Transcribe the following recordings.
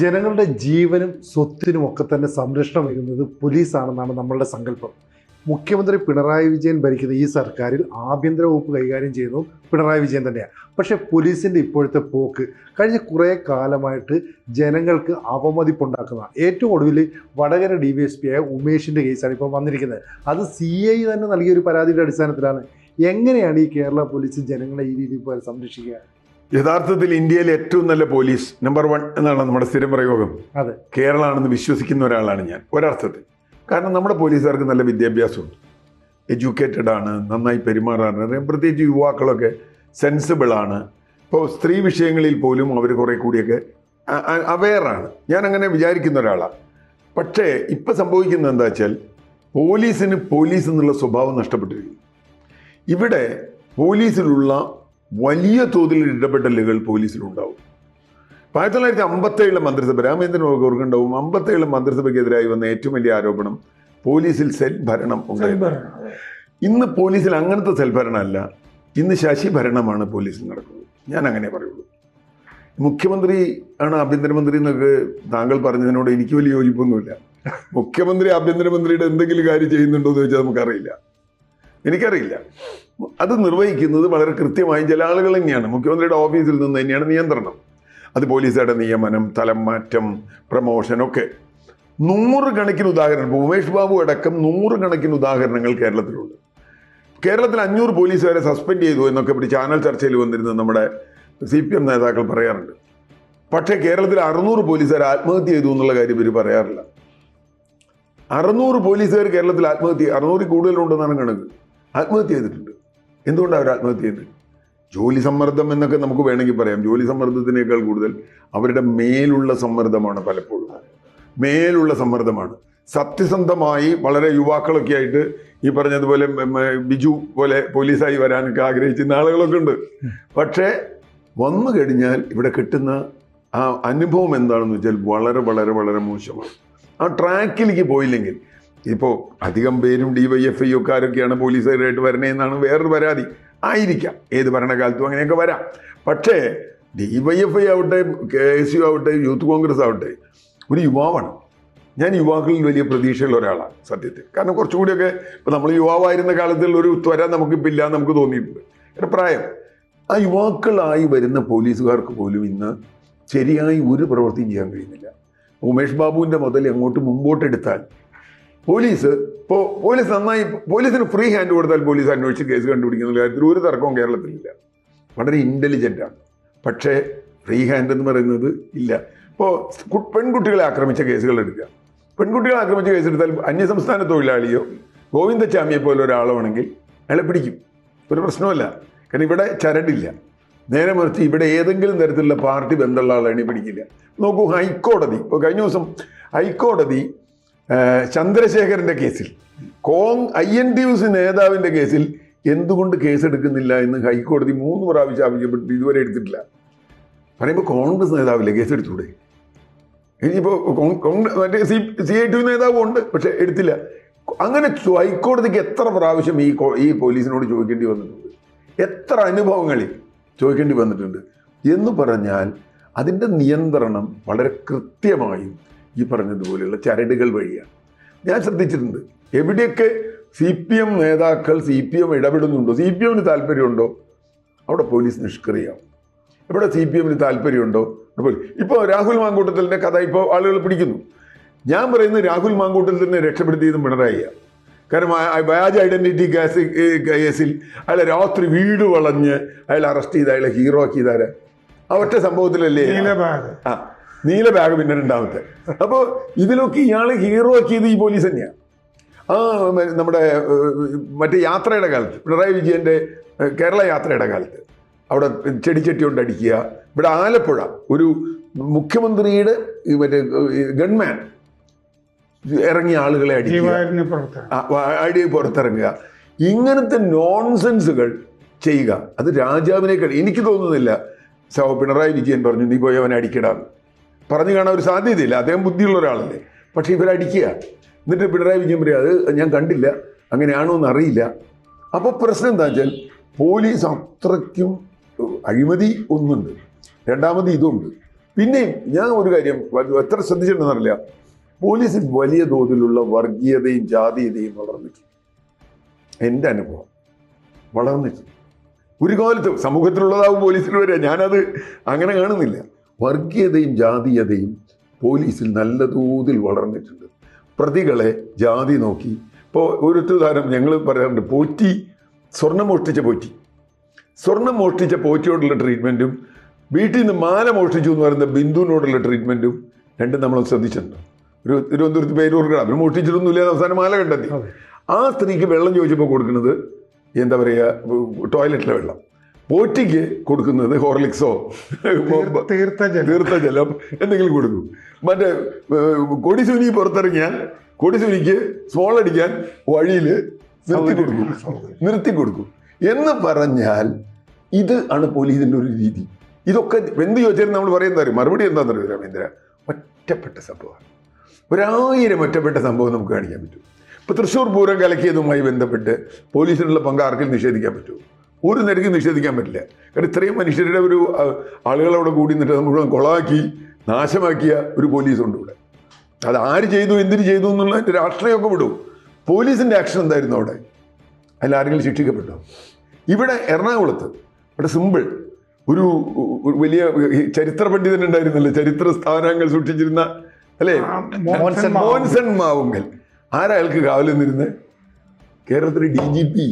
ജനങ്ങളുടെ ജീവനും സ്വത്തിനും ഒക്കെ തന്നെ സംരക്ഷണം വരുന്നത് പോലീസാണെന്നാണ് നമ്മളുടെ സങ്കല്പം. മുഖ്യമന്ത്രി പിണറായി വിജയൻ ഭരിക്കുന്ന ഈ സർക്കാരിൽ ആഭ്യന്തര വകുപ്പ് കൈകാര്യം ചെയ്യുന്നതും പിണറായി വിജയൻ തന്നെയാണ്. പക്ഷേ പോലീസിന്റെ ഇപ്പോഴത്തെ പോക്ക് കഴിഞ്ഞ കുറേ കാലമായിട്ട് ജനങ്ങൾക്ക് അവമതിപ്പുണ്ടാക്കുന്ന ഏറ്റവും ഒടുവിൽ Vadakara D V S P ആയ ഉമേഷിന്റെ കേസാണ് ഇപ്പോൾ വന്നിരിക്കുന്നത്. അത് സി ഐ തന്നെ നൽകിയ ഒരു പരാതിയുടെ അടിസ്ഥാനത്തിലാണ്. എങ്ങനെയാണ് ഈ കേരള പോലീസ് ജനങ്ങളെ ഈ രീതിയിൽ സംരക്ഷിക്കുക? യഥാർത്ഥത്തിൽ ഇന്ത്യയിലെ ഏറ്റവും നല്ല പോലീസ് നമ്പർ വൺ എന്നാണ് നമ്മുടെ സ്ഥിരം പ്രയോഗം. അതെ. കേരളമാണെന്ന് വിശ്വസിക്കുന്ന ഒരാളാണ് ഞാൻ ഒരർത്ഥത്തിൽ. കാരണം നമ്മുടെ പോലീസുകാർക്ക് നല്ല വിദ്യാഭ്യാസമുണ്ട്. എഡ്യൂക്കേറ്റഡ് ആണ് നന്നായി പെരുമാറാറുണ്ട്. പ്രത്യേകിച്ച് യുവാക്കളൊക്കെ സെൻസിബിൾ ആണ്. ഇപ്പോൾ സ്ത്രീ വിഷയങ്ങളിൽ പോലും അവർ കുറേ കൂടിയൊക്കെ അവെയറാണ് ഞാൻ അങ്ങനെ വിചാരിക്കുന്ന ഒരാളാണ് പക്ഷേ ഇപ്പം സംഭവിക്കുന്നത് എന്താ വെച്ചാൽ പോലീസിന് പോലീസ് എന്നുള്ള സ്വഭാവം നഷ്ടപ്പെട്ടിരിക്കുന്നു ഇവിടെ പോലീസിലുള്ള വലിയ തോതിൽ ഇടപെടലുകൾ പോലീസിലുണ്ടാവും. ആയിരത്തി തൊള്ളായിരത്തി അമ്പത്തേഴിലെ മന്ത്രിസഭ രാമചന്ദ്രൻ ഓർക്കുണ്ടാവും അമ്പത്തേഴിലെ മന്ത്രിസഭയ്ക്കെതിരായി വന്ന ഏറ്റവും വലിയ ആരോപണം പോലീസിൽ സെൽ ഭരണം ഉണ്ടായിരുന്നു ഇന്ന് പോലീസിൽ അങ്ങനത്തെ സെൽ ഭരണമല്ല ഇന്ന് ശശി ഭരണമാണ് പോലീസിൽ നടക്കുന്നത്. ഞാൻ അങ്ങനെ പറയുള്ളൂ. മുഖ്യമന്ത്രി ആണ് ആഭ്യന്തരമന്ത്രി എന്നൊക്കെ താങ്കൾ പറഞ്ഞതിനോട് എനിക്ക് വലിയ യോജിപ്പൊന്നുമില്ല. മുഖ്യമന്ത്രി ആഭ്യന്തരമന്ത്രിയുടെ എന്തെങ്കിലും കാര്യം ചെയ്യുന്നുണ്ടോ എന്ന് ചോദിച്ചാൽ നമുക്കറിയില്ല. എനിക്കറിയില്ല. അത് നിർവഹിക്കുന്നത് വളരെ കൃത്യമായി ചില ആളുകൾ തന്നെയാണ്. മുഖ്യമന്ത്രിയുടെ ഓഫീസിൽ നിന്ന് തന്നെയാണ് നിയന്ത്രണം. അത് പോലീസുകാരുടെ നിയമനം തലം മാറ്റം പ്രമോഷൻ ഒക്കെ. നൂറുകണക്കിന് ഉദാഹരണം ഇപ്പോൾ ഉമേഷ് ബാബു അടക്കം നൂറുകണക്കിന് ഉദാഹരണങ്ങൾ കേരളത്തിലുണ്ട്. കേരളത്തിൽ അഞ്ഞൂറ് പോലീസുകാരെ സസ്പെൻഡ് ചെയ്തു എന്നൊക്കെ ഒരു ചാനൽ ചർച്ചയിൽ വന്നിരുന്ന നമ്മുടെ സി പി എം നേതാക്കൾ പറയാറുണ്ട്. പക്ഷേ കേരളത്തിൽ അറുന്നൂറ് പോലീസുകാർ ആത്മഹത്യ ചെയ്തു എന്നുള്ള കാര്യം ഇവർ പറയാറില്ല. അറുന്നൂറ് പോലീസുകാർ കേരളത്തിൽ ആത്മഹത്യ അറുന്നൂറിൽ കൂടുതലുണ്ടെന്നാണ് കണക്ക്. ആത്മഹത്യ ചെയ്തിട്ടുണ്ട്. എന്തുകൊണ്ടാണ് അവർ ആത്മഹത്യ ചെയ്തത്? ജോലി സമ്മർദ്ദം എന്നൊക്കെ നമുക്ക് വേണമെങ്കിൽ പറയാം. ജോലി സമ്മർദ്ദത്തിനേക്കാൾ കൂടുതൽ അവരുടെ മേലുള്ള സമ്മർദ്ദമാണ് പലപ്പോഴും. മേലുള്ള സമ്മർദ്ദമാണ്. സത്യസന്ധമായി വളരെ യുവാക്കളൊക്കെ ആയിട്ട് ഈ പറഞ്ഞതുപോലെ ബിജു പോലെ പോലീസായി വരാനൊക്കെ ആഗ്രഹിച്ചിരുന്ന ആളുകളൊക്കെ ഉണ്ട്. പക്ഷേ വന്നു കഴിഞ്ഞാൽ ഇവിടെ കിട്ടുന്ന ആ അനുഭവം എന്താണെന്ന് വെച്ചാൽ വളരെ വളരെ വളരെ മോശമാണ്. ആ ട്രാക്കിലേക്ക് പോയില്ലെങ്കിൽ ഇപ്പോൾ അധികം പേരും ഡി വൈ എഫ് ഐ ഒക്കാരൊക്കെയാണ് പോലീസുകാരായിട്ട് വരണേന്നാണ് വേറൊരു പരാതി. ആയിരിക്കാം. ഏത് ഭരണകാലത്തും അങ്ങനെയൊക്കെ വരാം. പക്ഷേ ഡി വൈ എഫ് ഐ ആവട്ടെ കെ എസ് യു ആവട്ടെ യൂത്ത് കോൺഗ്രസ് ആവട്ടെ ഒരു യുവാവാണ്. ഞാൻ യുവാക്കളിൽ വലിയ പ്രതീക്ഷയുള്ള ഒരാളാണ് സത്യത്തിൽ. കാരണം കുറച്ചുകൂടിയൊക്കെ ഇപ്പം നമ്മൾ യുവാവായിരുന്ന കാലത്തുള്ള ഒരു ത്വര നമുക്കിപ്പോൾ ഇല്ല നമുക്ക് തോന്നിയിട്ടുണ്ട്. എന്റെ പ്രായം. ആ യുവാക്കളായി വരുന്ന പോലീസുകാർക്ക് പോലും ഇന്ന് ശരിയായി ഒരു പ്രവൃത്തിയും ചെയ്യാൻ കഴിയുന്നില്ല. ഉമേഷ് ബാബുവിന്റെ മുതൽ അങ്ങോട്ട് മുമ്പോട്ടെടുത്താൽ പോലീസ് ഇപ്പോൾ പോലീസ് നന്നായി പോലീസിന് ഫ്രീ ഹാൻഡ് കൊടുത്താൽ പോലീസ് അന്വേഷിച്ച് കേസ് കണ്ടുപിടിക്കുന്ന കാര്യത്തിൽ ഒരു തർക്കവും കേരളത്തിലില്ല. വളരെ ആണ്. പക്ഷേ ഫ്രീ ഹാൻഡ് എന്ന് പറയുന്നത് ഇല്ല. ഇപ്പോൾ പെൺകുട്ടികളെ ആക്രമിച്ച കേസുകൾ എടുക്കുക. പെൺകുട്ടികളെ ആക്രമിച്ച കേസെടുത്താൽ അന്യസംസ്ഥാന തൊഴിലാളിയോ ഗോവിന്ദച്ചാമിയെ പോലെ ഒരാളോ ആണെങ്കിൽ അയാളെ പിടിക്കും. ഒരു പ്രശ്നമല്ല കാരണം ഇവിടെ ചരടില്ല. നേരെ മറിച്ച് ഇവിടെ ഏതെങ്കിലും തരത്തിലുള്ള പാർട്ടി ബന്ധമുള്ള ആളാണ് പിടിക്കില്ല. നോക്കൂ ഹൈക്കോടതി. ഇപ്പോൾ കഴിഞ്ഞ ദിവസം ഹൈക്കോടതി ചന്ദ്രശേഖരന്റെ കേസിൽ Kong I N T U C നേതാവിന്റെ കേസിൽ എന്തുകൊണ്ട് കേസെടുക്കുന്നില്ല എന്ന് ഹൈക്കോടതി മൂന്ന് പ്രാവശ്യം ആവശ്യപ്പെട്ട് ഇതുവരെ എടുത്തിട്ടില്ല. പറയുമ്പോൾ കോൺഗ്രസ് നേതാവില്ലേ കേസെടുത്തൂടെ? ഇനിയിപ്പോൾ കോൺഗ്രസ് മറ്റേ സി സി ഐ ടി നേതാവും ഉണ്ട് പക്ഷെ എടുത്തില്ല. അങ്ങനെ ഹൈക്കോടതിക്ക് എത്ര പ്രാവശ്യം ഈ ഈ പോലീസിനോട് ചോദിക്കേണ്ടി വന്നിട്ടുണ്ട്? എത്ര അനുഭവങ്ങളിൽ ചോദിക്കേണ്ടി വന്നിട്ടുണ്ട്? എന്ന് പറഞ്ഞാൽ അതിന്റെ നിയന്ത്രണം വളരെ കൃത്യമായും ഈ പറഞ്ഞതുപോലെയുള്ള ചരടുകൾ വഴിയാണ്. ഞാൻ ശ്രദ്ധിച്ചിട്ടുണ്ട്. എവിടെയൊക്കെ സി പി എം നേതാക്കൾ സി പി എം ഇടപെടുന്നുണ്ടോ സി പി എമ്മിന് താല്പര്യമുണ്ടോ അവിടെ പോലീസ് നിഷ്ക്രിയാവും ഇവിടെ സി പി എമ്മിന് താല്പര്യമുണ്ടോ ഇപ്പോൾ രാഹുൽ മാങ്കൂട്ടത്തിന്റെ കഥ ഇപ്പോൾ ആളുകൾ പിടിക്കുന്നു. ഞാൻ പറയുന്നത് രാഹുൽ മാങ്കൂട്ടത്തിനെ രക്ഷപ്പെടുത്തിയതും പിണറായിയാണ്. കാരണം ബയാജ് വ്യാജ ഐഡന്റിറ്റി കേസ് കേസിൽ അയാളെ രാത്രി വീട് വളഞ്ഞ് അയാൾ അറസ്റ്റ് ചെയ്ത് അയാളെ ഹീറോ ആക്കിയതാരെ? ആ ഒറ്റ സംഭവത്തിലല്ലേ? ആ. നീല ബാഗ് പിന്നെ രണ്ടാമത്തെ. അപ്പോൾ ഇതിലൊക്കെ ഇയാൾ ഹീറോ ആക്കിയത് ഈ പോലീസ് തന്നെയാണ് ആ നമ്മുടെ മറ്റേ യാത്രയുടെ കാലത്ത് പിണറായി വിജയന്റെ കേരള യാത്രയുടെ കാലത്ത്. അവിടെ ചെടിച്ചട്ടി കൊണ്ട് അടിക്കുക. ഇവിടെ ആലപ്പുഴ ഒരു മുഖ്യമന്ത്രിയുടെ മറ്റേ ഗൺമാൻ ഇറങ്ങിയ ആളുകളെ അടിക്കുക. അടി പുറത്തിറങ്ങുക. ഇങ്ങനത്തെ നോൺസെൻസുകൾ ചെയ്യുക. അത് രാജാവിനെ കഴി എനിക്ക് തോന്നുന്നില്ല. സഹോ പിണറായി വിജയൻ പറഞ്ഞു നീ പോയി അവനെ അടിക്കടാന്ന്. പറഞ്ഞു കാണാൻ ഒരു സാധ്യതയില്ല. അദ്ദേഹം ബുദ്ധിയുള്ള ഒരാളല്ലേ. പക്ഷെ ഇവരടിക്കുക. എന്നിട്ട് പിണറായി വിജയൻ പറയുക അത് ഞാൻ കണ്ടില്ല. അങ്ങനെയാണോ എന്ന് അറിയില്ല. അപ്പോൾ പ്രശ്നം എന്താ വെച്ചാൽ പോലീസ് അത്രയ്ക്കും അഴിമതി ഒന്നുണ്ട്. രണ്ടാമത് ഇതുണ്ട്. പിന്നെയും ഞാൻ ഒരു കാര്യം എത്ര എത്ര ശ്രദ്ധിച്ചിട്ടുണ്ടെന്നറിയില്ല പോലീസിൽ വലിയ തോതിലുള്ള വർഗീയതയും ജാതീയതയും വളർന്നിട്ടുണ്ട്. എന്റെ അനുഭവം. വളർന്നിട്ടുണ്ട്. ഒരു കാലത്ത് സമൂഹത്തിലുള്ളതാവും പോലീസിൽ വരിക. ഞാനത് അങ്ങനെ കാണുന്നില്ല. വർഗീയതയും ജാതീയതയും പോലീസിൽ നല്ല തോതിൽ വളർന്നിട്ടുണ്ട്. പ്രതികളെ ജാതി നോക്കി. ഇപ്പോൾ ഒരു ഉദാഹരണം ഞങ്ങൾ പറയാറുണ്ട് പോറ്റി സ്വർണം മോഷ്ടിച്ച പോറ്റി. സ്വർണം മോഷ്ടിച്ച പോറ്റിയോടുള്ള ട്രീറ്റ്മെന്റും വീട്ടിൽ നിന്ന് മാല മോഷ്ടിച്ചു എന്ന് പറയുന്ന ബിന്ദുവിനോടുള്ള ട്രീറ്റ്മെന്റും രണ്ടും നമ്മൾ ശ്രദ്ധിച്ചിട്ടുണ്ട്. ഒരു തിരുവനന്തപുരത്ത് പേരൂർക്കട അവർ മോഷ്ടിച്ചിട്ടൊന്നുമില്ല അവസാനം മാല കണ്ടെത്തി. ആ സ്ത്രീക്ക് വെള്ളം ചോദിച്ചപ്പോൾ കൊടുക്കുന്നത് എന്താ പറയുക ടോയ്ലറ്റിലെ വെള്ളം. പോറ്റിക്ക് കൊടുക്കുന്നത് ഹോർലിക്സോ? തീർത്ഥജലം. തീർത്ഥ ജലം എന്തെങ്കിലും കൊടുക്കും. മറ്റേ കൊടിസുനി പുറത്തിറങ്ങിയാൽ കൊടിസുനിക്ക് സ്മോൾ അടിക്കാൻ വഴിയിൽ നിർത്തി കൊടുക്കും. നിർത്തി കൊടുക്കും. എന്ന് പറഞ്ഞാൽ ഇത് ആണ് പോലീസിന്റെ ഒരു രീതി. ഇതൊക്കെ എന്ത് ചോദിച്ചാലും നമ്മൾ പറയുന്നത് അറിയും? മറുപടി എന്താണെന്ന് അറിയാം രാമേന്ദ്ര? ഒറ്റപ്പെട്ട സംഭവമാണ്. ഒരായിരം ഒറ്റപ്പെട്ട സംഭവം നമുക്ക് കാണിക്കാൻ പറ്റും. ഇപ്പോൾ തൃശ്ശൂർ പൂരം കലക്കിയതുമായി ബന്ധപ്പെട്ട് പോലീസിനുള്ള പങ്ക് ആർക്കും നിഷേധിക്കാൻ പറ്റുമോ? ഒരു നിരക്ക് നിഷേധിക്കാൻ പറ്റില്ല. കാരണം ഇത്രയും മനുഷ്യരുടെ ഒരു ആളുകളവിടെ കൂടി നിന്നിട്ട് അത് മുഴുവൻ കൊളാക്കി നാശമാക്കിയ ഒരു പോലീസുണ്ട് ഇവിടെ. അത് ആര് ചെയ്തു എന്തിനു ചെയ്തു എന്നുള്ള രാഷ്ട്രീയമൊക്കെ വിടും. പോലീസിന്റെ ആക്ഷൻ എന്തായിരുന്നു അവിടെ? അതിൽ ആരെങ്കിലും ശിക്ഷിക്കപ്പെട്ടോ? ഇവിടെ എറണാകുളത്ത് ഇവിടെ സിമ്പിൾ ഒരു വലിയ ചരിത്ര പണ്ഡിതൻ ഉണ്ടായിരുന്നല്ലോ ചരിത്ര സ്ഥാനങ്ങൾ സൂക്ഷിച്ചിരുന്ന അല്ലേ? മോൻസൺ മോൻസൺ മാവുങ്കൽ. ആരാ അയാൾക്ക് കാവൽ നിന്നിരുന്നത് കേരളത്തിലെ ഡി ജി പി.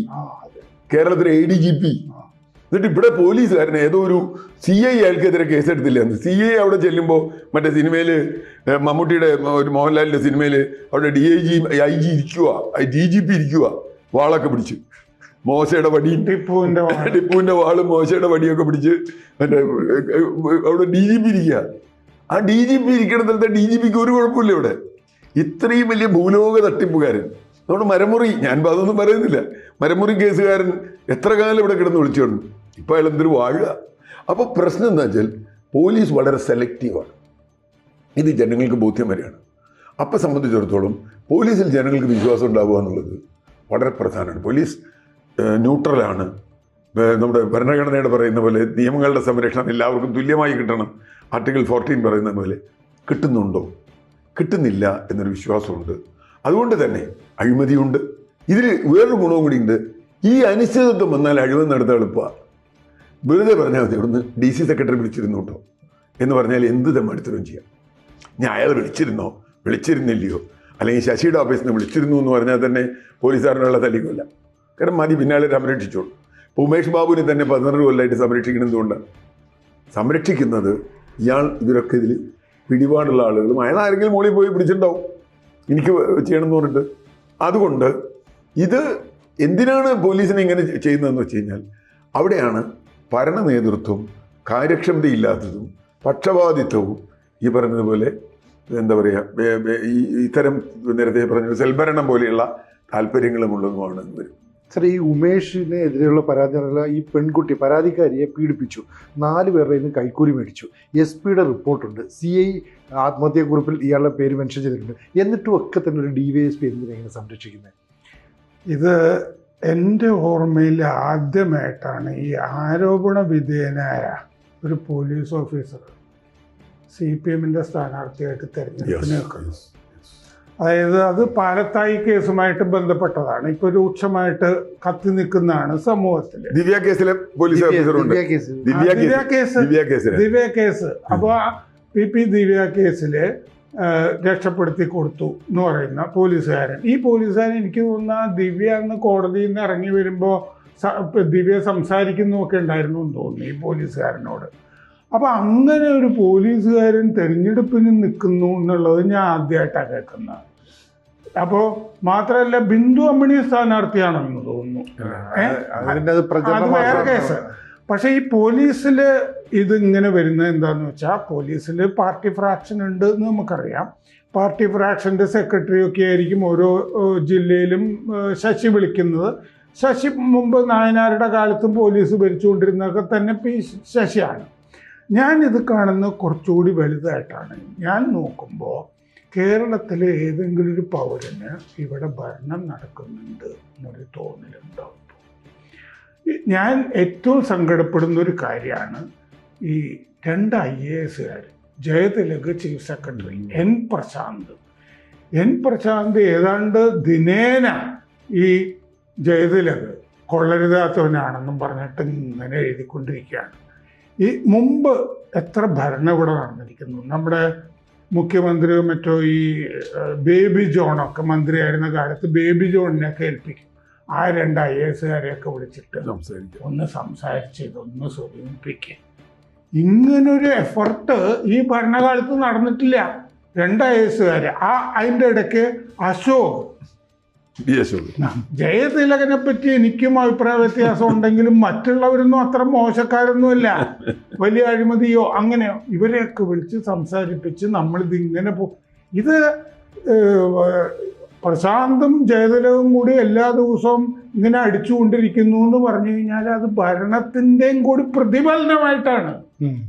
കേരളത്തിലെ എ ഡി ജി പി എന്നിട്ട് ഇവിടെ പോലീസുകാരനെ ഏതോ ഒരു സി ഐ അയാൾക്കെതിരെ കേസെടുത്തില്ല എന്ന് സി ഐ അവിടെ ചെല്ലുമ്പോൾ മറ്റേ സിനിമയിൽ മമ്മൂട്ടിയുടെ ഒരു മോഹൻലാലിന്റെ സിനിമയിൽ അവിടെ D I G I G ഇരിക്കുക ഡി ജി പി ഇരിക്കുക വാളൊക്കെ പിടിച്ച്. മോശയുടെ വടി. ടിപ്പുവിന്റെ ടിപ്പുവിന്റെ ടിപ്പുവിന്റെ വാളും മോശയുടെ വടിയൊക്കെ പിടിച്ച് മറ്റേ അവിടെ ഡി ജി പി ഇരിക്കുക ആ ഡി ജി പി ഇരിക്കണ സ്ഥലത്ത് ഡി ജി പിക്ക് ഒരു കുഴപ്പമില്ല ഇവിടെ. ഇത്രയും വലിയ ഭൂലോക തട്ടിപ്പുകാരൻ. നമ്മുടെ മരമുറി ഞാൻ അതൊന്നും പറയുന്നില്ല. മരമുറി കേസുകാരൻ എത്ര കാലം ഇവിടെ കിടന്ന് വിളിച്ചു കിടന്നു ഇപ്പൊ അയാൾ എന്തൊരു വാഴുക? അപ്പോൾ പ്രശ്നം എന്താ വെച്ചാൽ പോലീസ് വളരെ സെലക്റ്റീവാണ്. ഇത് ജനങ്ങൾക്ക് ബോധ്യം വരികയാണ് അപ്പം സംബന്ധിച്ചിടത്തോളം പോലീസിൽ ജനങ്ങൾക്ക് വിശ്വാസം ഉണ്ടാവുക എന്നുള്ളത് വളരെ പ്രധാനമാണ്. പോലീസ് ന്യൂട്രലാണ് നമ്മുടെ ഭരണഘടനയുടെ പറയുന്ന പോലെ നിയമങ്ങളുടെ സംരക്ഷണം എല്ലാവർക്കും തുല്യമായി കിട്ടണം. ആർട്ടിക്കിൾ ഫോർട്ടീൻ പറയുന്ന പോലെ കിട്ടുന്നുണ്ടോ? കിട്ടുന്നില്ല എന്നൊരു വിശ്വാസമുണ്ട്. അതുകൊണ്ട് തന്നെ അഴിമതിയുണ്ട്. ഇതിൽ വേറൊരു ഗുണവും കൂടി ഉണ്ട് ഈ അനിശ്ചിതത്വം വന്നാൽ അഴിമതി നടത്താൻ എളുപ്പമാണ് വെറുതെ പറഞ്ഞാൽ മതി ഇവിടുന്ന് ഡി സി സെക്രട്ടറി വിളിച്ചിരുന്നു കേട്ടോ. എന്ന് പറഞ്ഞാൽ എന്ത് തെമ്മെടുത്തരും ചെയ്യാം. ഞാൻ അയാൾ വിളിച്ചിരുന്നോ? വിളിച്ചിരുന്നില്ലയോ? അല്ലെങ്കിൽ ശശിയുടെ ഓഫീസിൽ നിന്ന് വിളിച്ചിരുന്നു എന്ന് പറഞ്ഞാൽ തന്നെ പോലീസുകാരനുള്ള തല്ലിക്കൊല്ല. കാരണം മതി പിന്നാലെ സംരക്ഷിച്ചോളൂ. ഇപ്പോൾ ഉമേഷ് ബാബുവിനെ തന്നെ പതിനാറ് കൊല്ലമായിട്ട് സംരക്ഷിക്കണം എന്തുകൊണ്ടാണ്? സംരക്ഷിക്കുന്നത് ഇയാൾ ഇവരൊക്കെ ഇതിൽ പിടിപാടുള്ള ആളുകളും. അയാൾ ആരെങ്കിലും മുകളിൽ പോയി പിടിച്ചിട്ടുണ്ടാവും. എനിക്ക് ചെയ്യണം എന്ന് പറഞ്ഞിട്ട്. അതുകൊണ്ട് ഇത് എന്തിനാണ് പോലീസിനെ ഇങ്ങനെ ചെയ്യുന്നതെന്ന് വെച്ച് കഴിഞ്ഞാൽ അവിടെയാണ് ഭരണ നേതൃത്വം കാര്യക്ഷമതയില്ലാത്തതും പക്ഷപാതിത്വവും ഈ പറഞ്ഞതുപോലെ എന്താ പറയുക ഇത്തരം നേരത്തെ പറഞ്ഞ സെൽഭരണം പോലെയുള്ള താല്പര്യങ്ങളുമുള്ളതുമാണ് വരും സാർ ഈ ഉമേഷിനെതിരെയുള്ള പരാതി പറഞ്ഞാൽ ഈ പെൺകുട്ടി പരാതിക്കാരിയെ പീഡിപ്പിച്ചു. നാല് പേരുടെ നിന്ന് കൈക്കൂലി മേടിച്ചു. എസ് പിയുടെ റിപ്പോർട്ടുണ്ട്. സി ഐ ആത്മഹത്യാക്കുറിപ്പിൽ ഇയാളുടെ പേര് മെൻഷൻ ചെയ്തിട്ടുണ്ട്. എന്നിട്ടും ഒക്കെ തന്നെ ഒരു ഡി വൈ എസ് പി എന്തിനാ സംരക്ഷിക്കുന്നത്? ഇത് എന്റെ ഓർമ്മയിൽ ആദ്യമായിട്ടാണ് ഈ ആരോപണ വിധേയനായ ഒരു പോലീസ് ഓഫീസർ സി പി എമ്മിന്റെ സ്ഥാനാർത്ഥിയായിട്ട് തിരഞ്ഞെടുപ്പിനെ അതായത് അത് പാലത്തായി കേസുമായിട്ട് ബന്ധപ്പെട്ടതാണ്. ഇപ്പൊ രൂക്ഷമായിട്ട് കത്തി നിൽക്കുന്നതാണ് സമൂഹത്തിൽ ദിവ്യ കേസിലെ police Divya case. Divya case. അപ്പൊ ദിവ്യ കേസിലെ. ദിവ്യ കേസ്. അപ്പോൾ പി പി ദിവ്യ കേസിൽ രക്ഷപ്പെടുത്തി കൊടുത്തു എന്ന് പറയുന്ന പോലീസുകാരൻ. ഈ പോലീസുകാരൻ എനിക്ക് തോന്നുന്ന ദിവ്യ എന്ന് കോടതിയിൽ നിന്ന് ഇറങ്ങി വരുമ്പോൾ ദിവ്യ സംസാരിക്കുന്നൊക്കെ ഉണ്ടായിരുന്നു എന്ന് തോന്നുന്നു ഈ പോലീസുകാരനോട്. അപ്പോൾ അങ്ങനെ ഒരു പോലീസുകാരൻ തെരഞ്ഞെടുപ്പിന് നിൽക്കുന്നു എന്നുള്ളത് ഞാൻ ആദ്യമായിട്ടാണ് കേൾക്കുന്നത്. അപ്പോൾ മാത്രല്ല ബിന്ദു അമ്മണിയെ സ്ഥാനാർത്ഥിയാണെന്ന് തോന്നുന്നു. അത് വേറെ കേസ്. പക്ഷെ ഈ പോലീസിൽ ഇത് ഇങ്ങനെ വരുന്നത് എന്താണെന്ന് വെച്ചാൽ പോലീസിൽ പാർട്ടി ഫ്രാക്ഷൻ ഉണ്ട് എന്ന് നമുക്കറിയാം. പാർട്ടി ഫ്രാക്ഷന്റെ സെക്രട്ടറി ഒക്കെ ആയിരിക്കും ഓരോ ജില്ലയിലും ശശി വിളിക്കുന്നത്. ശശി മുമ്പ് നായനാരുടെ കാലത്തും പോലീസ് ഭരിച്ചുകൊണ്ടിരുന്നതൊക്കെ തന്നെ പി ശശിയാണ്. ഞാനിത് കാണുന്നത് കുറച്ചുകൂടി വലുതായിട്ടാണ്. ഞാൻ നോക്കുമ്പോൾ കേരളത്തിലെ ഏതെങ്കിലും ഒരു പൗരന് ഇവിടെ ഭരണം നടക്കുന്നുണ്ട് എന്നൊരു തോന്നലുണ്ടാവും ഞാൻ ഏറ്റവും സങ്കടപ്പെടുന്ന ഒരു കാര്യമാണ് ഈ രണ്ട് I A എസുകാർ Jayathilak chief secretary N Prasanth. N Prasanth ഏതാണ്ട് ദിനേന ഈ ജയതിലക് കൊള്ളരുതാത്തവനാണെന്നും പറഞ്ഞിട്ട് ഇങ്ങനെ എഴുതിക്കൊണ്ടിരിക്കുകയാണ്. ഈ മുമ്പ് എത്ര ഭരണകൂട നടന്നിരിക്കുന്നു? നമ്മുടെ മുഖ്യമന്ത്രിയോ മറ്റോ ഈ ബേബി ജോണൊക്കെ മന്ത്രിയായിരുന്ന കാലത്ത് ബേബി ജോണിനെയൊക്കെ ഏൽപ്പിക്കും. ആ രണ്ട് ഐ എസുകാരെയൊക്കെ വിളിച്ചിട്ട് സംസാരിച്ചു ഒന്ന് സംസാരിച്ച് ഇതൊന്ന് സ്വരൂപിക്കുക ഇങ്ങനൊരു എഫർട്ട് ഈ ഭരണകാലത്ത് നടന്നിട്ടില്ല. രണ്ട് ഐ എസുകാര് ആ അതിന്റെ ഇടയ്ക്ക് അശോക് ജയതിലകനെ പറ്റി എനിക്കും അഭിപ്രായ വ്യത്യാസം ഉണ്ടെങ്കിലും മറ്റുള്ളവരൊന്നും അത്ര മോശക്കാരൊന്നുമല്ല വലിയ അഴിമതിയോ അങ്ങനെയോ ഇവരെയൊക്കെ വിളിച്ച് സംസാരിപ്പിച്ച് നമ്മളിത് ഇങ്ങനെ പോ ഇത് പ്രശാന്തും ജയതിലകും കൂടി എല്ലാ ദിവസവും ഇങ്ങനെ അടിച്ചുകൊണ്ടിരിക്കുന്നു എന്ന് പറഞ്ഞു കഴിഞ്ഞാൽ അത് ഭരണത്തിന്റെയും കൂടി പ്രതിഫലനമായിട്ടാണ്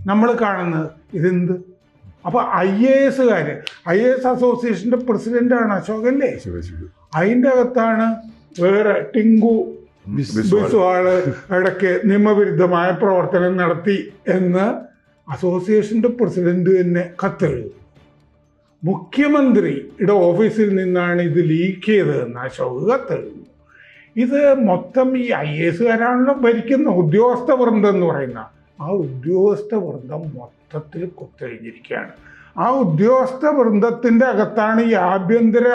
നമ്മൾ കാണുന്നത്. ഇതെന്ത്? അപ്പൊ ഐ എ എസുകാര് ഐ എ എസ് അസോസിയേഷന്റെ പ്രസിഡന്റാണ് അശോകല്ലേ അശോക് അശോക് അതിന്റെ അകത്താണ് വേറെ ടിങ്കു. ബിസ്വാൾ ഇടയ്ക്ക് നിയമവിരുദ്ധമായ പ്രവർത്തനം നടത്തി എന്ന് അസോസിയേഷന്റെ പ്രസിഡന്റ് തന്നെ കത്തെഴുതി. മുഖ്യമന്ത്രിയുടെ ഓഫീസിൽ നിന്നാണ് ഇത് ലീക്ക് ചെയ്തതെന്ന് അശോക് കത്തെഴുതി. ഇത് മൊത്തം ഈ ഐ എസുകാരാണല്ലോ ഭരിക്കുന്ന ഉദ്യോഗസ്ഥ വൃന്ദം എന്ന് പറയുന്ന. ആ ഉദ്യോഗസ്ഥ വൃന്ദം മൊത്തത്തിൽ കുത്തഴിഞ്ഞിരിക്കുകയാണ് ആ ഉദ്യോഗസ്ഥ വൃന്ദത്തിന്റെ അകത്താണ് ഈ ആഭ്യന്തര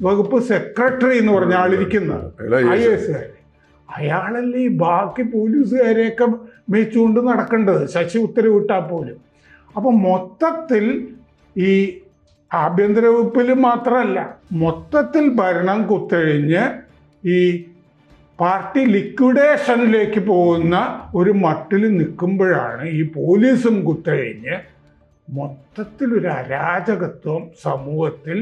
വകുപ്പ് സെക്രട്ടറി എന്ന് പറഞ്ഞ ആളിരിക്കുന്ന ഐ എസ് അയാളല്ലേ ഈ ബാക്കി പോലീസുകാരെയൊക്കെ മേച്ചുകൊണ്ട് നടക്കേണ്ടത്? ശശി ഉത്തരവിട്ടാൽ പോലും. അപ്പം മൊത്തത്തിൽ ഈ ആഭ്യന്തര വകുപ്പിൽ മാത്രമല്ല മൊത്തത്തിൽ ഭരണം കുത്തഴിഞ്ഞ് ഈ പാർട്ടി ലിക്വിഡേഷനിലേക്ക് പോകുന്ന ഒരു മട്ടിൽ നിൽക്കുമ്പോഴാണ് ഈ പോലീസും കുത്തഴിഞ്ഞ് മൊത്തത്തിലൊരു അരാജകത്വം സമൂഹത്തിൽ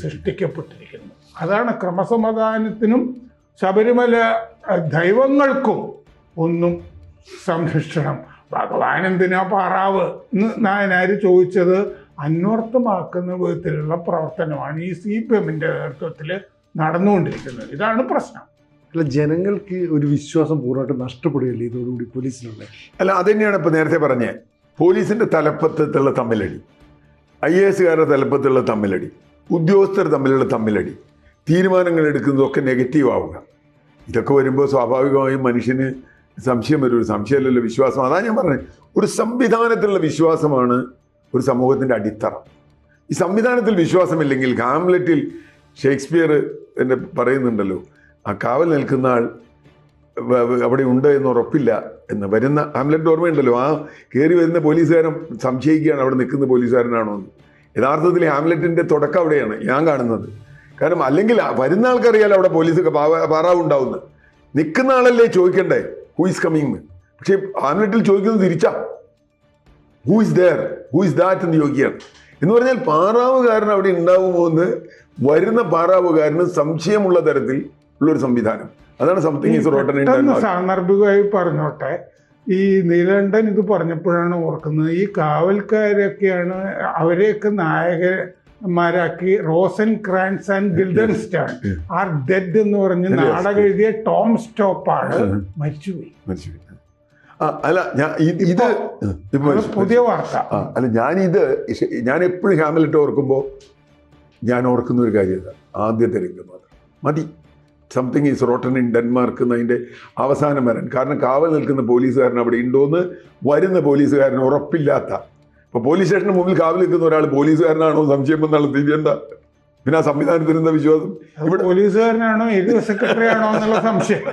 സൃഷ്ടിക്കപ്പെട്ടിരിക്കുന്നു. അതാണ് ക്രമസമാധാനത്തിനും ശബരിമല ദൈവങ്ങൾക്കും ഒന്നും സംരക്ഷണം. ഭഗവാൻ എന്തിനാ പാറാവ്? എന്ന് നായനാര് ചോദിച്ചത് അന്വർത്ഥമാക്കുന്ന വിധത്തിലുള്ള പ്രവർത്തനമാണ് ഈ സി പി എമ്മിന്റെ നേതൃത്വത്തിൽ നടന്നുകൊണ്ടിരിക്കുന്നത്. ഇതാണ് പ്രശ്നം. അല്ല ജനങ്ങൾക്ക് ഒരു വിശ്വാസം പൂർണമായിട്ട് നഷ്ടപ്പെടുകയല്ലേ ഇതോടുകൂടി പോലീസിനുള്ള? അല്ല അത് തന്നെയാണ് ഇപ്പൊ നേരത്തെ പറഞ്ഞേ. പോലീസിന്റെ തലപ്പത്തുള്ള തമ്മിലടി. I A എസുകാരുടെ തലപ്പത്തുള്ള തമ്മിലടി. ഉദ്യോഗസ്ഥർ തമ്മിലുള്ള തമ്മിലടി. തീരുമാനങ്ങൾ എടുക്കുന്നതൊക്കെ നെഗറ്റീവ് ആവുക. ഇതൊക്കെ വരുമ്പോൾ സ്വാഭാവികമായും മനുഷ്യന് സംശയം വരും. ഒരു സംശയമല്ലല്ലോ വിശ്വാസം. അതാ ഞാൻ പറഞ്ഞത് ഒരു സംവിധാനത്തിലുള്ള വിശ്വാസമാണ് ഒരു സമൂഹത്തിന്റെ അടിത്തറ. ഈ സംവിധാനത്തിൽ വിശ്വാസമില്ലെങ്കിൽ ഹാംലെറ്റിൽ ഷേക്സ്പിയർ എന്നെ പറയുന്നുണ്ടല്ലോ ആ കാവൽ നിൽക്കുന്ന ആൾ അവിടെ ഉണ്ട് എന്ന് ഉറപ്പില്ല എന്ന്. വരുന്ന ഹാംലെറ്റ് ഓർമ്മയുണ്ടല്ലോ ആ കയറി വരുന്ന പോലീസുകാരൻ സംശയിക്കുകയാണ് അവിടെ നിൽക്കുന്ന പോലീസുകാരനാണോ എന്ന്. യഥാർത്ഥത്തിൽ ഹാംലെറ്റിന്റെ തുടക്കം അവിടെയാണ് ഞാൻ കാണുന്നത്. കാരണം അല്ലെങ്കിൽ വരുന്ന ആൾക്കറിയാലോ അവിടെ പോലീസ് പാറാവ് ഉണ്ടാവുന്നത് നിൽക്കുന്ന ആളല്ലേ ചോദിക്കണ്ടേ? ഹൂ ഇസ് കമ്മിങ് പക്ഷേ ഹാംലെറ്റിൽ ചോദിക്കുന്നത് തിരിച്ചാ. Who is there who is that എന്ന് ചോദിക്കുകയാണ്. എന്ന് പറഞ്ഞാൽ പാറാവുകാരൻ അവിടെ ഉണ്ടാവുമോ എന്ന് വരുന്ന പാറാവുകാരന് സംശയമുള്ള തരത്തിൽ ഉള്ളൊരു സംവിധാനം. അതാണ് സംതിങ് സാന്ദർഭികമായി പറഞ്ഞോട്ടെ ഈ നീലകണ്ഠൻ ഇത് പറഞ്ഞപ്പോഴാണ് ഓർക്കുന്നത്. ഈ കാവൽക്കാരൊക്കെയാണ് അവരെയൊക്കെ നായകന്മാരാക്കി Rosencrantz and Guildenstern are dead എന്ന് പറഞ്ഞ്. നാടകം എഴുതിയ ടോം സ്റ്റോപ്പാണ് മരിച്ചുപോയി. അല്ല ഞാൻ ഇത് പുതിയ വാർത്ത. അല്ല ഞാനിത് ഞാൻ എപ്പോഴും ഹാമലിട്ട് ഓർക്കുമ്പോൾ ഞാൻ ഓർക്കുന്ന ഒരു കാര്യം ഇതാ ആദ്യത്തെ രംഗം മാത്രം. മതി. Something is rotten in Denmark എന്നതിന്റെ അവസാനം വരാൻ. കാരണം കാവൽ നിൽക്കുന്ന പോലീസുകാരൻ അവിടെ ഉണ്ടോയെന്ന് വരുന്ന പോലീസുകാരൻ ഉറപ്പില്ലാത്ത. അപ്പോൾ പോലീസ് സ്റ്റേഷന് മുമ്പിൽ കാവൽ നിൽക്കുന്ന ഒരാൾ പോലീസുകാരനാണോ സംശയം വന്നാണ് എന്താ? പിന്നെ ആ സംവിധാനത്തിന് എന്താ വിശ്വാസം? ഇവിടെ പോലീസുകാരനാണോ ഏത് സെക്രട്ടറി ആണോ എന്നുള്ള സംശയം.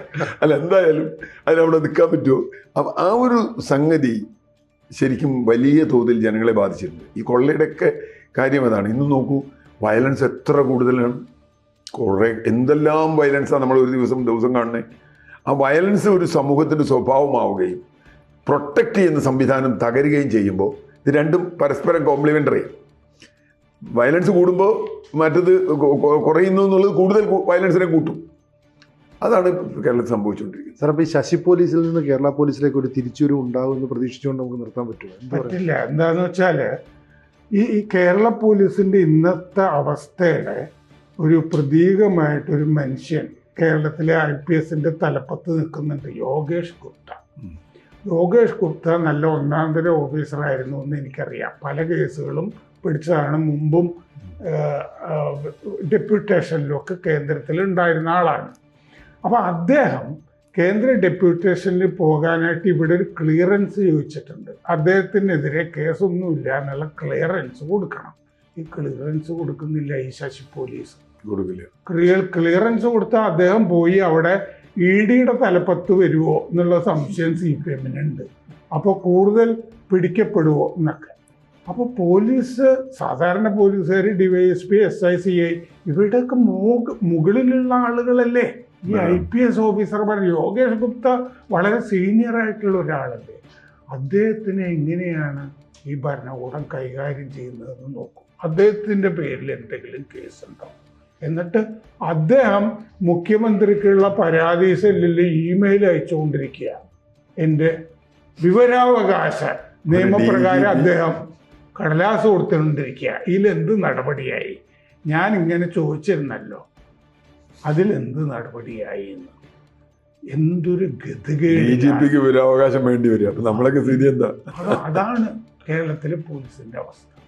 അല്ല എന്തായാലും അതിനവിടെ നിൽക്കാൻ പറ്റുമോ? അപ്പം ആ ഒരു സംഗതി ശരിക്കും വലിയ തോതിൽ ജനങ്ങളെ ബാധിച്ചിട്ടുണ്ട്. ഈ കൊള്ളയുടെയൊക്കെ കാര്യം അതാണ്. ഇന്ന് നോക്കൂ വയലൻസ് എത്ര കൂടുതലാണ്. കുറേ എന്തെല്ലാം വയലൻസാണ് നമ്മൾ ഒരു ദിവസം ദിവസം കാണുന്നത് ആ വയലൻസ് ഒരു സമൂഹത്തിന്റെ സ്വഭാവമാവുകയും പ്രൊട്ടക്റ്റ് ചെയ്യുന്ന സംവിധാനം തകരുകയും ചെയ്യുമ്പോൾ ഇത് രണ്ടും പരസ്പരം കോംപ്ലിമെന്ററി വയലൻസ് കൂടുമ്പോൾ മറ്റത് കുറയുന്നു എന്നുള്ളത് കൂടുതൽ വയലൻസിനെ കൂട്ടും. അതാണ് കേരളത്തിൽ സംഭവിച്ചുകൊണ്ടിരിക്കുന്നത്. സാർ അപ്പോൾ ഈ ശശി പോലീസിൽ നിന്ന് കേരള പോലീസിലേക്ക് ഒരു തിരിച്ചുവരവ് ഉണ്ടാവുമെന്ന് പ്രതീക്ഷിച്ചുകൊണ്ട് നമുക്ക് നിർത്താൻ പറ്റുമോ? പറ്റില്ല. എന്താണെന്ന് വെച്ചാൽ ഈ ഈ കേരള പോലീസിന്റെ ഇന്നത്തെ അവസ്ഥയുടെ ഒരു പ്രതീകമായിട്ടൊരു മനുഷ്യൻ കേരളത്തിലെ ഐ പി എസിന്റെ തലപ്പത്ത് നിൽക്കുന്നുണ്ട്. യോഗേഷ് ഗുപ്ത. യോഗേഷ് ഗുപ്ത നല്ല ഒന്നാം തരം ഓഫീസറായിരുന്നു എന്ന് എനിക്കറിയാം. പല കേസുകളും പിടിച്ചതാണ്. മുമ്പും ഡെപ്യൂട്ടേഷനിലും ഒക്കെ കേന്ദ്രത്തിൽ ഉണ്ടായിരുന്ന ആളാണ്. അപ്പോൾ അദ്ദേഹം കേന്ദ്ര ഡെപ്യൂട്ടേഷനിൽ പോകാനായിട്ട് ഇവിടെ ഒരു ക്ലിയറൻസ് ചോദിച്ചിട്ടുണ്ട്. അദ്ദേഹത്തിനെതിരെ കേസൊന്നുമില്ല എന്നുള്ള ക്ലിയറൻസ് കൊടുക്കണം. ഈ ക്ലിയറൻസ് കൊടുക്കുന്നില്ല ഈ ശശി പോലീസ്. കൊടുക്കില്ല. ക്ലിയർ ക്ലിയറൻസ് കൊടുത്ത അദ്ദേഹം പോയി അവിടെ ഇ ഡിയുടെ തലപ്പത്ത് വരുമോ എന്നുള്ള സംശയം സി പി എമ്മിനുണ്ട് അപ്പോൾ കൂടുതൽ പിടിക്കപ്പെടുമോ എന്നൊക്കെ. അപ്പോൾ പോലീസ് സാധാരണ പോലീസുകാർ DYSP S I C I ഇവരുടെയൊക്കെ മുക മുകളിലുള്ള ആളുകളല്ലേ? ഈ ഐ പി എസ് ഓഫീസർമാർ യോഗേഷ് ഗുപ്ത വളരെ സീനിയർ ആയിട്ടുള്ള ഒരാളല്ലേ? അദ്ദേഹത്തിനെ എങ്ങനെയാണ് ഈ ഭരണകൂടം കൈകാര്യം ചെയ്യുന്നതെന്ന് നോക്കും. അദ്ദേഹത്തിന്റെ പേരിൽ എന്തെങ്കിലും കേസ് കേസുണ്ടോ? എന്നിട്ട് അദ്ദേഹം മുഖ്യമന്ത്രിക്കുള്ള പരാതി സെല്ലിൽ ഇമെയിൽ അയച്ചുകൊണ്ടിരിക്കുകയാണ്. എന്റെ വിവരാവകാശ നിയമപ്രകാരം അദ്ദേഹം കടലാസ് കൊടുത്തുകൊണ്ടിരിക്കുക ഇതിലെന്ത് നടപടിയായി? ഞാൻ ഇങ്ങനെ ചോദിച്ചിരുന്നല്ലോ അതിലെന്ത് നടപടിയായി എന്ന്. എന്തൊരു ഗതികേട് ബി ജെ പിക്ക് വിവരാവകാശം വേണ്ടി വരും അപ്പൊ നമ്മളൊക്കെ സ്ഥിതി എന്താ? അതാണ്. കേരളത്തിലെ പോലീസിന്റെ അവസ്ഥ